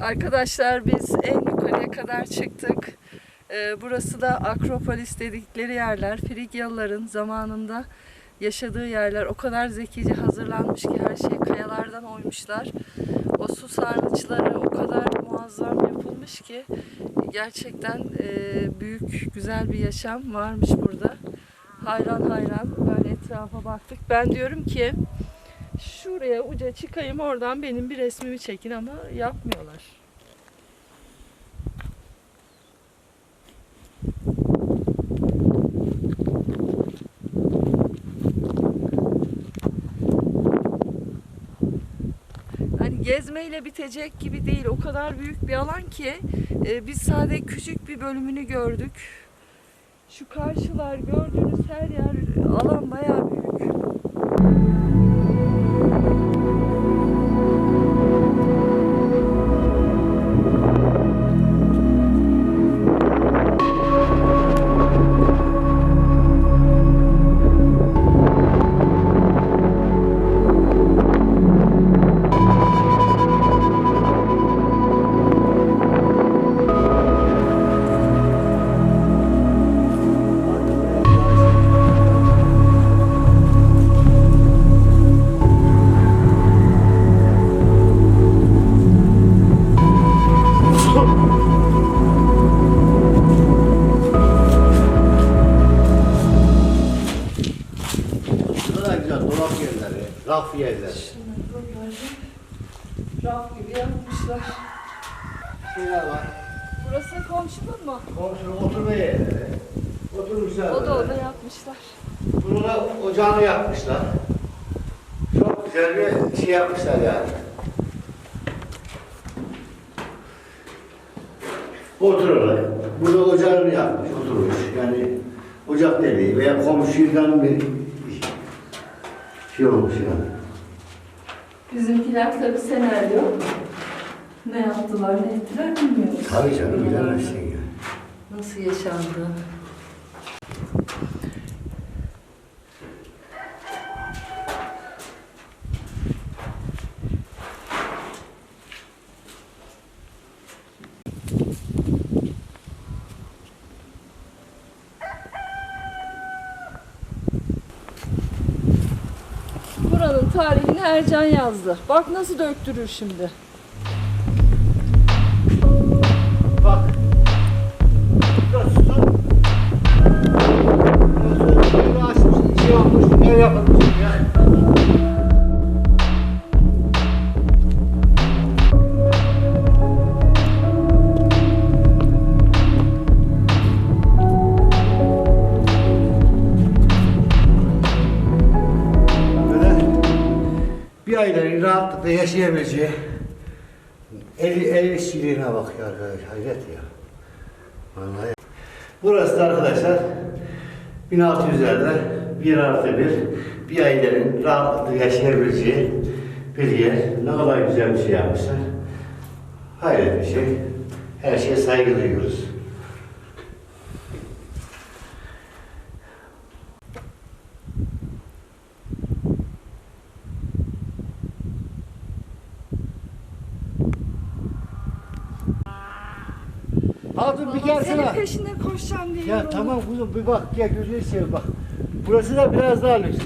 Arkadaşlar biz en yukarıya kadar çıktık. Ee, burası da Akropolis dedikleri yerler. Frigyalıların zamanında yaşadığı yerler. O kadar zekice hazırlanmış ki her şey kayalardan oymuşlar. O su sarnıçları o kadar muazzam yapılmış ki gerçekten e, büyük, güzel bir yaşam varmış burada. Hayran hayran böyle etrafa baktık. Ben diyorum ki şuraya uca çıkayım oradan benim bir resmimi çekin ama yapmıyorlar. Hani gezmeyle bitecek gibi değil. O kadar büyük bir alan ki e, biz sadece küçük bir bölümünü gördük. Şu karşılar gördüğünüz her yer alan bayağı büyük. Raf yerleri. Raf gibi yapmışlar. Şeyler var. Burası komşunun mu? Komşunun oturma yerleri. Oturmuşlar. O da orada yapmışlar. Bunu da ocağını yapmışlar. Çok güzel bir şey yapmışlar yani. Oturarak. Burada ocağını yapmış, oturmuş. Yani ocak dediği veya komşudan bir şey olmuş yani. Bizimkiler tabii senaryo. Ne yaptılar ne ettiler bilmiyoruz. Tabii canım bilemezsin yani. Nasıl yaşandı? Tarihini Ercan yazdı. Bak nasıl döktürür şimdi. Ayların rahatlıkla yaşayabileceği El, el işçiliğine bak ya arkadaş, hayret ya. Vallahi. Burası da arkadaşlar 1600'lerde bir artı bir, bir ailenin rahatlıkla yaşayabileceği bir yer. Ne kadar güzel bir şey yapmışlar. Hayret bir şey. Her şeye saygı duyuyoruz. Hatun bir Senin gelsene. peşine koşacağım diye. Ya tamam kuzum bir bak gel gözünü seveyim bak. Burası da biraz daha lüks.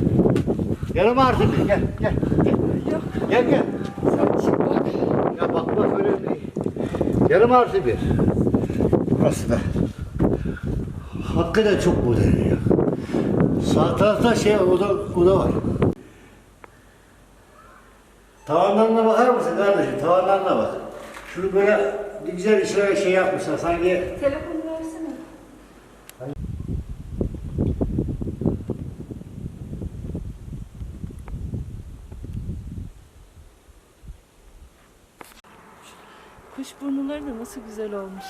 Yarım artı bir gel gel gel. Yok Gel gel. sen çık bak. Ya bak bak öyle değil. Yarım artı bir. Burası da. Hakikaten çok modern ya. Sağ tarafta şey oda, oda var. Tavanlarına bakar mısın kardeşim? Tavanlarına bak. Şunu böyle bir güzel işlere şey yapmışlar sanki Telefonu versene. Kuş burnuları da nasıl güzel olmuş.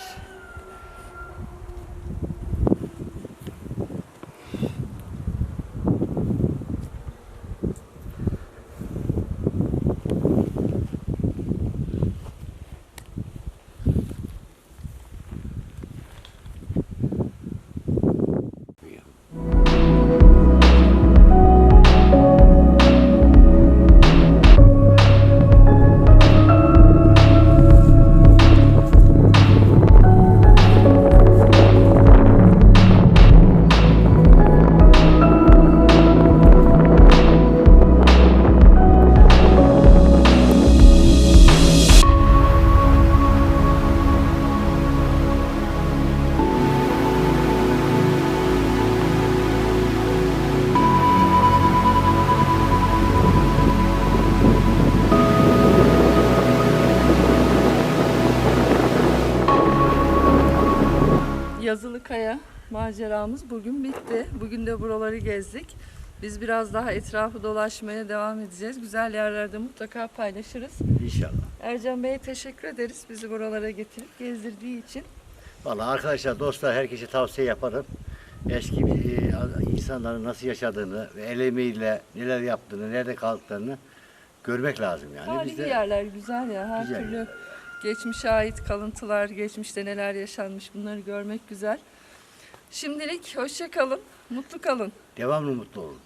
Kaya maceramız bugün bitti. Bugün de buraları gezdik. Biz biraz daha etrafı dolaşmaya devam edeceğiz. Güzel yerlerde mutlaka paylaşırız. İnşallah. Ercan Bey'e teşekkür ederiz bizi buralara getirip gezdirdiği için. Vallahi arkadaşlar, dostlar herkese tavsiye yaparım. Eski e, insanların nasıl yaşadığını ve el emeğiyle neler yaptığını, nerede kaldıklarını görmek lazım yani. Tarihi Biz de yerler güzel ya. Her Güzel türlü yerler. geçmişe ait kalıntılar, geçmişte neler yaşanmış bunları görmek güzel. Şimdilik hoşça kalın, mutlu kalın. devamlı mutlu olun.